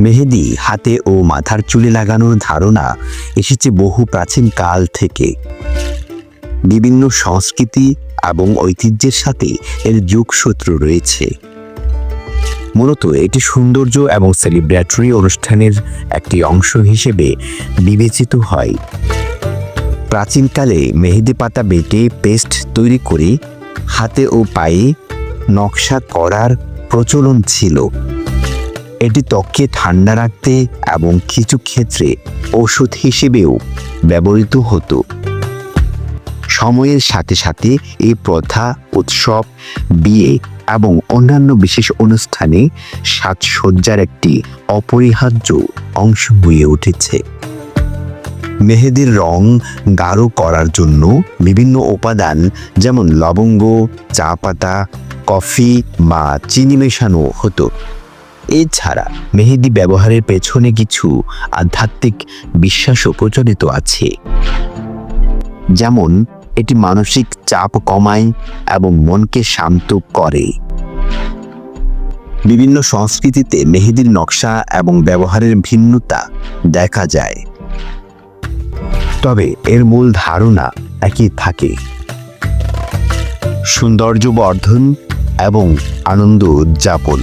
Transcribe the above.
মেহেদি হাতে ও মাথার চুলে লাগানোর ধারণা এসেছে বহু প্রাচীন কাল থেকে। বিভিন্ন সংস্কৃতি এবং ঐতিহ্যের সাথে এর যোগসূত্র রয়েছে। মূলত এটি সৌন্দর্য এবং সেলিব্রেটরি অনুষ্ঠানের একটি অংশ হিসেবে বিবেচিত হয়। প্রাচীনকালে মেহেদি পাতা বেটে পেস্ট তৈরি করে হাতে ও পায়ে নকশা করার প্রচলন ছিল। এটি ত্বককে ঠান্ডা রাখতে এবং কিছু ক্ষেত্রে ওষুধ হিসেবেও ব্যবহৃত হতো। সময়ের সাথে সাথে এই প্রথা, উৎসব, বিয়ে এবং অন্যান্য বিশেষ অনুষ্ঠানে সাজসজ্জার একটি অপরিহার্য অংশ হয়ে উঠেছে। মেহেদির রং গাঢ় করার জন্য বিভিন্ন উপাদান যেমন লবঙ্গ, চা পাতা, কফি বা চিনি মেশানো হতো। এছাড়া মেহেদি ব্যবহারের পেছনে কিছু আধ্যাত্মিক বিশ্বাসও প্রচলিত আছে। যেমন, এটি মানসিক চাপ কমায় এবং মনকে শান্ত করে। বিভিন্ন সংস্কৃতিতে মেহেদির নকশা এবং ব্যবহারের ভিন্নতা দেখা যায়। তবে এর মূল ধারণা একই থাকে। সৌন্দর্য বর্ধন এবং আনন্দ উদযাপন।